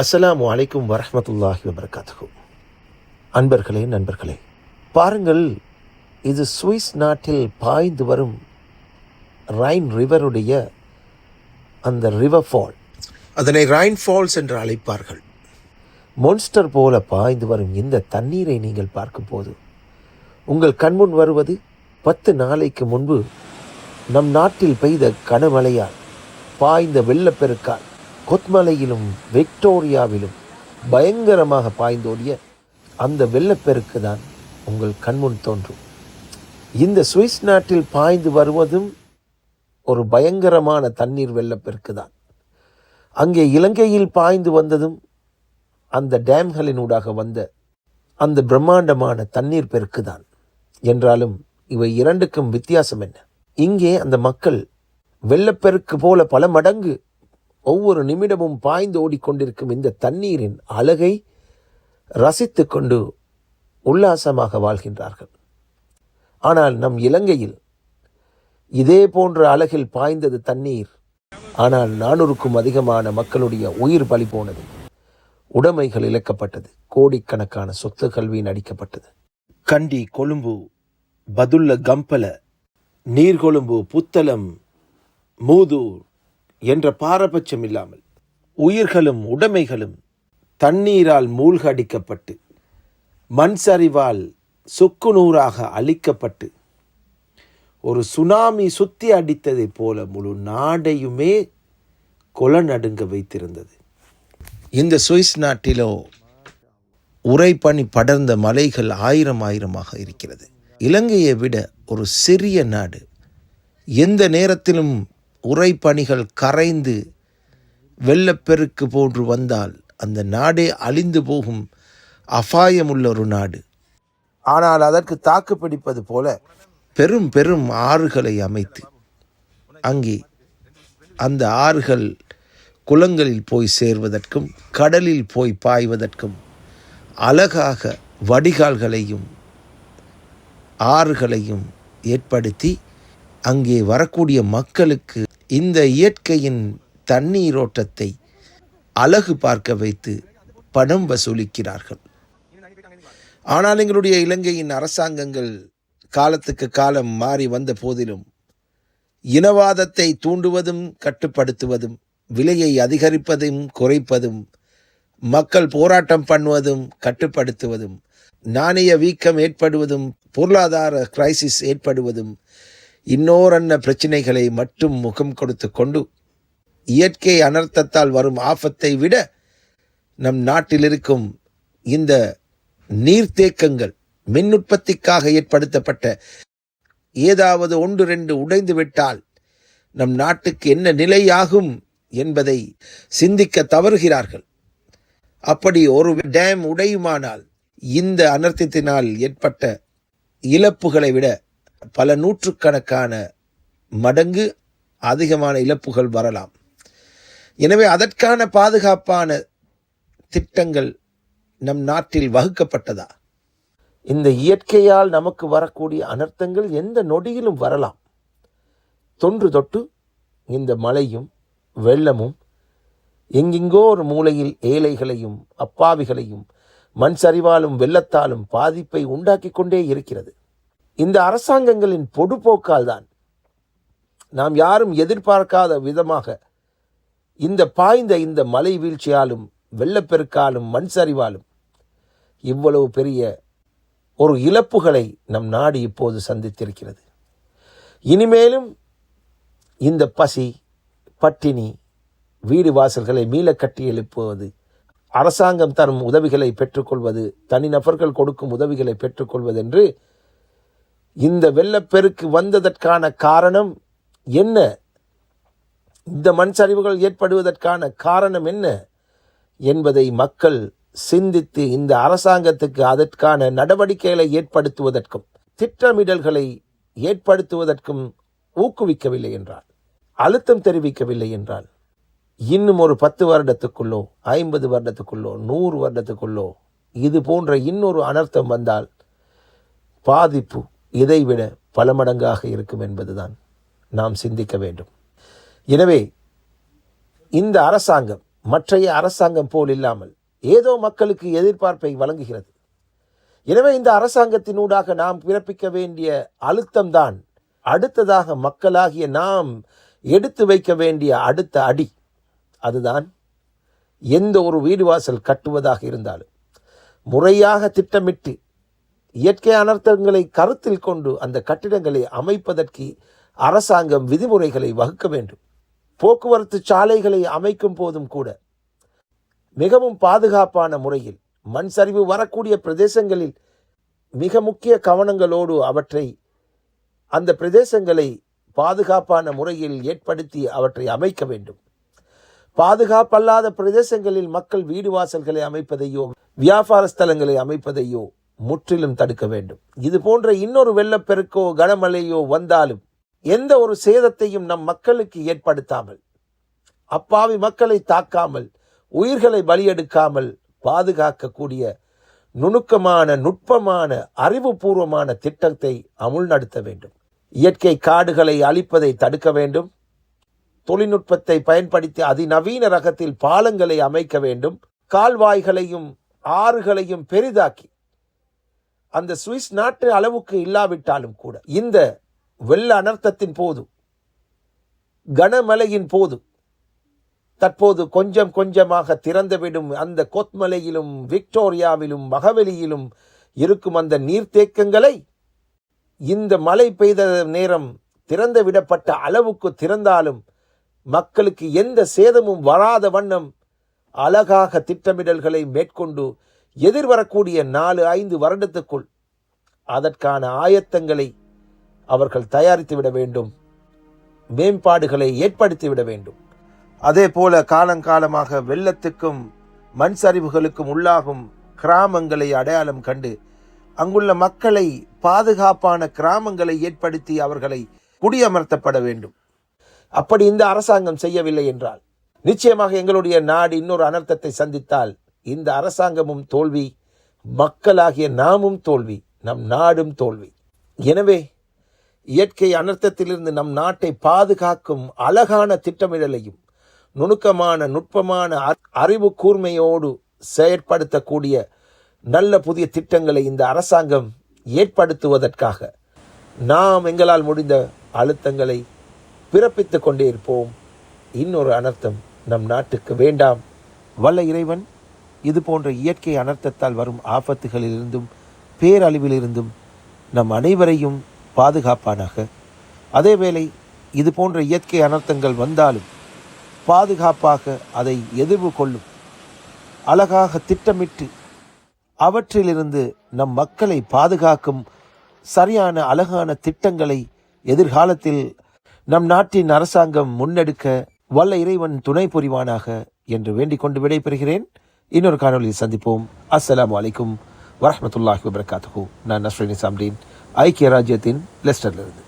அஸ்ஸலாமு வலைக்கும் வரமத்துல்லாஹி வபரகாத்துஹு. அன்பர்களே நண்பர்களே பாருங்கள் இது சுவிஸ் நாட்டில் பாய்ந்து வரும் ரைன் ரிவருடைய அந்த ரிவர் ஃபால் அதனை ரைன் ஃபால்ஸ் என்று அழைப்பார்கள். மோன்ஸ்டர் போல பாய்ந்து வரும் இந்த தண்ணீரை நீங்கள் பார்க்கும்போது உங்கள் கண்முன் வருவது பத்து நாளைக்கு முன்பு நம் நாட்டில் பெய்த கனமழையால் பாய்ந்த வெள்ளப்பெருக்கால். கொத்மலையிலும் விக்டோரியாவிலும் பயங்கரமாக பாய்ந்தோடிய அந்த வெள்ளப்பெருக்கு தான் உங்கள் கண்முன் தோன்றும். இந்த சுவிஸ் நாட்டில் பாய்ந்து வருவதும் ஒரு பயங்கரமான தண்ணீர் வெள்ளப்பெருக்கு தான். அங்கே இலங்கையில் பாய்ந்து வந்ததும் அந்த டேம்களினூடாக வந்த அந்த பிரம்மாண்டமான தண்ணீர் பெருக்கு தான். என்றாலும் இவை இரண்டுக்கும் வித்தியாசம் என்ன? இங்கே அந்த மக்கள் வெள்ளப்பெருக்கு போல பல மடங்கு ஒவ்வொரு நிமிடமும் பாய்ந்து ஓடிக்கொண்டிருக்கும் இந்த தண்ணீரின் அழகை ரசித்து கொண்டு உல்லாசமாக வாழ்கின்றார்கள். ஆனால் நம் இலங்கையில் இதே போன்ற அழகில் பாய்ந்தது தண்ணீர். ஆனால் நானூறுக்கும் அதிகமான மக்களுடைய உயிர் பலி போனது. உடைமைகள் இழக்கப்பட்டது. கோடிக்கணக்கான சொத்துகள் வீணடிக்கப்பட்டது. கண்டி கொழும்பு பதுல்ல கம்பல நீர்கொழும்பு புத்தளம் மூதூர் என்ற பாரபட்சம் இல்லாமல் உயிர்களும் உடைமைகளும் தண்ணீரால் மூழ்கடிக்கப்பட்டு மண் சரிவால் சுக்குநூறாக அழிக்கப்பட்டு ஒரு சுனாமி சுத்தி அடித்ததைப் போல முழு நாடையுமே கொலநடுங்க வைத்திருந்தது. இந்த சுவிஸ் நாட்டிலோ உரைப்பணி படர்ந்த மலைகள் ஆயிரம் ஆயிரமாக இருக்கிறது. இலங்கையை விட ஒரு சிறிய நாடு எந்த நேரத்திலும் உறைபனிகள் கரைந்து வெள்ளப்பெருக்கு போன்று வந்தால் அந்த நாடே அழிந்து போகும் அபாயமுள்ள ஒரு நாடு. ஆனால் அதற்கு தாக்கு பிடிப்பது போல பெரும் பெரும் ஆறுகளை அமைத்து அங்கே அந்த ஆறுகள் குளங்களில் போய் சேர்வதற்கும் கடலில் போய் பாய்வதற்கும் அழகாக வடிகால்களையும் ஆறுகளையும் ஏற்படுத்தி அங்கே வரக்கூடிய மக்களுக்கு இந்த இயற்கையின் தண்ணீரோட்டத்தை அழகு பார்க்க வைத்து பணம் வசூலிக்கிறார்கள். ஆனால் எங்களுடைய இலங்கையின் அரசாங்கங்கள் காலத்துக்கு காலம் மாறி வந்த போதிலும் இனவாதத்தை தூண்டுவதும் கட்டுப்படுத்துவதும் விலையை அதிகரிப்பதும் குறைப்பதும் மக்கள் போராட்டம் பண்ணுவதும் கட்டுப்படுத்துவதும் நாணய வீக்கம் ஏற்படுவதும் பொருளாதார கிரைசிஸ் ஏற்படுவதும் இன்னோரன்ன பிரச்சனைகளை மட்டும் முகம் கொடுத்து கொண்டு இயற்கை அனர்த்தத்தால் வரும் ஆபத்தை விட நம் நாட்டில் இருக்கும் இந்த நீர்த்தேக்கங்கள் மின் உற்பத்திக்காக ஏற்படுத்தப்பட்ட ஏதாவது ஒன்று ரெண்டு உடைந்துவிட்டால் நம் நாட்டுக்கு என்ன நிலையாகும் என்பதை சிந்திக்க தவறுகிறார்கள். அப்படி ஒரு டேம் உடையுமானால் இந்த அனர்த்தத்தினால் ஏற்பட்ட இழப்புகளை விட பல நூற்றுக்கணக்கான மடங்கு அதிகமான இழப்புகள் வரலாம். எனவே அதற்கான பாதுகாப்பான திட்டங்கள் நம் நாட்டில் வகுக்கப்பட்டதா? இந்த இயற்கையால் நமக்கு வரக்கூடிய அனர்த்தங்கள் எந்த நொடியிலும் வரலாம். தொன்று தொட்டு இந்த மழையும் வெள்ளமும் எங்கெங்கோ ஒரு மூலையில் ஏழைகளையும் அப்பாவிகளையும் மண் சரிவாலும் வெள்ளத்தாலும் பாதிப்பை உண்டாக்கி கொண்டே இருக்கிறது. இந்த அரசாங்கங்களின் பொடுபோக்கால் தான் நாம் யாரும் எதிர்பார்க்காத விதமாக இந்த பாய்ந்த இந்த மலை வீழ்ச்சியாலும் வெள்ளப்பெருக்காலும் மண் சரிவாலும் இவ்வளவு பெரிய ஒரு இழப்புகளை நம் நாடு இப்போது சந்தித்திருக்கிறது. இனிமேலும் இந்த பசி பட்டினி வீடு வாசல்களை மீள கட்டி எழுப்புவது அரசாங்கம் தரும் உதவிகளை பெற்றுக்கொள்வது தனிநபர்கள் கொடுக்கும் உதவிகளை பெற்றுக்கொள்வது என்று இந்த வெள்ளப்பெருக்கு வந்ததற்கான காரணம் என்ன? இந்த மண் சரிவுகள் ஏற்படுவதற்கான காரணம் என்ன என்பதை மக்கள் சிந்தித்து இந்த அரசாங்கத்துக்கு அதற்கான நடவடிக்கைகளை ஏற்படுத்துவதற்கும் திட்டமிடல்களை ஏற்படுத்துவதற்கும் ஊக்குவிக்கவில்லை என்றால் அழுத்தம் தெரிவிக்கவில்லை என்றால் இன்னும் ஒரு பத்து வருடத்துக்குள்ளோ ஐம்பது வருடத்துக்குள்ளோ நூறு வருடத்துக்குள்ளோ இது போன்ற இன்னொரு அனர்த்தம் வந்தால் பாதிப்பு இதைவிட பல மடங்காக இருக்கும் என்பதுதான் நாம் சிந்திக்க வேண்டும். எனவே இந்த அரசாங்கம் மற்றைய அரசாங்கம் போல் இல்லாமல் ஏதோ மக்களுக்கு எதிர்பார்ப்பை வழங்குகிறது. எனவே இந்த அரசாங்கத்தினூடாக நாம் பிறப்பிக்க வேண்டிய அழுத்தம்தான் அடுத்ததாக மக்களாகிய நாம் எடுத்து வைக்க வேண்டிய அடுத்த அடி. அதுதான் எந்த ஒரு வீடு வாசல் கட்டுவதாக இருந்தாலும் முறையாக திட்டமிட்டு இயற்கை அனர்த்தங்களை கருத்தில் கொண்டு அந்த கட்டிடங்களை அமைப்பதற்கு அரசாங்கம் விதிமுறைகளை வகுக்க வேண்டும். போக்குவரத்து சாலைகளை அமைக்கும் போதும் கூட மிகவும் பாதுகாப்பான முறையில் மண் சரிவு வரக்கூடிய பிரதேசங்களில் மிக முக்கிய கவனங்களோடு அவற்றை அந்த பிரதேசங்களை பாதுகாப்பான முறையில் ஏற்படுத்தி அவற்றை அமைக்க வேண்டும். பாதுகாப்பல்லாத பிரதேசங்களில் மக்கள் வீடு வாசல்களை அமைப்பதையோ வியாபார ஸ்தலங்களை அமைப்பதையோ முற்றிலும் தடுக்க வேண்டும். இது போன்ற இன்னொரு வெள்ளப்பெருக்கோ கனமழையோ வந்தாலும் எந்த ஒரு சேதத்தையும் நம் மக்களுக்கு ஏற்படுத்தாமல் அப்பாவி மக்களை தாக்காமல் உயிர்களை பலியெடுக்காமல் பாதுகாக்கக்கூடிய நுணுக்கமான நுட்பமான அறிவுபூர்வமான திட்டத்தை அமுல் நடத்த வேண்டும். இயற்கை காடுகளை அழிப்பதை தடுக்க வேண்டும். தொழில்நுட்பத்தை பயன்படுத்தி அதிநவீன ரகத்தில் பாலங்களை அமைக்க வேண்டும். கால்வாய்களையும் ஆறுகளையும் பெரிதாக்கி அந்த சுவிஸ் நாட்டு அளவுக்கு இல்லாவிட்டாலும் கூட இந்த வெள்ள அனர்த்தத்தின் போது கனமழையின் போது தற்போது கொஞ்சம் கொஞ்சமாக திறந்துவிடும் அந்த கொத்மலையிலும் விக்டோரியாவிலும் மகவெளியிலும் இருக்கும் அந்த நீர்த்தேக்கங்களை இந்த மழை பெய்த நேரம் திறந்து விடப்பட்ட அளவுக்கு திறந்தாலும் மக்களுக்கு எந்த சேதமும் வராத வண்ணம் அழகாக திட்டமிடல்களை மேற்கொண்டு எதிர்வரக்கூடிய நாலு ஐந்து வருடத்துக்குள் அதற்கான ஆயத்தங்களை அவர்கள் தயாரித்து விட வேண்டும். மேம்பாடுகளை ஏற்படுத்தி விட வேண்டும். அதே போல காலங்காலமாக வெள்ளத்துக்கும் மண் சரிவுகளுக்கும் உள்ளாகும் கிராமங்களை அடையாளம் கண்டு அங்குள்ள மக்களை பாதுகாப்பான கிராமங்களை ஏற்படுத்தி அவர்களை குடியமர்த்தப்பட வேண்டும். அப்படி இந்த அரசாங்கம் செய்யவில்லை என்றால் நிச்சயமாக எங்களுடைய நாடு இன்னொரு அனர்த்தத்தை சந்தித்தால் இந்த அரசாங்கமும் தோல்வி மக்களாகிய நாமும் தோல்வி நம் நாடும் தோல்வி. எனவே இயற்கை அனர்த்தத்திலிருந்து நம் நாட்டை பாதுகாக்கும் அழகான திட்டமிடலையும் நுணுக்கமான நுட்பமான அறிவு கூர்மையோடு செயற்படுத்தக்கூடிய நல்ல புதிய திட்டங்களை இந்த அரசாங்கம் ஏற்படுத்துவதற்காக நாம் எங்களால் முடிந்த அழுத்தங்களை பிறப்பித்து கொண்டே இருப்போம். இன்னொரு அனர்த்தம் நம் நாட்டுக்கு வேண்டாம். வல்ல இறைவன் இது போன்ற இயற்கை அனர்த்தத்தால் வரும் ஆபத்துகளிலிருந்தும் பேரழிவிலிருந்தும் நம் அனைவரையும் பாதுகாப்பானாக. அதேவேளை இது போன்ற இயற்கை அனர்த்தங்கள் வந்தாலும் பாதுகாப்பாக அதை எதிர்வு கொள்ளும். அழகாக திட்டமிட்டு அவற்றிலிருந்து நம் மக்களை பாதுகாக்கும் சரியான அழகான திட்டங்களை எதிர்காலத்தில் நம் நாட்டின் அரசாங்கம் முன்னெடுக்க வல்ல இறைவன் துணை புரிவானாக என்று வேண்டிக் கொண்டு விடைபெறுகிறேன். இன்னொரு காணொலியில் சந்திப்போம். அஸ்லாம் அலைக்கும் வரமத்துல்லாஹி வபரகாத்துஹு. நான் நஸ்ரீன் சாம்டீன் ஐக்கிய ராஜ்யத்தின் லெஸ்டர்லிருந்து.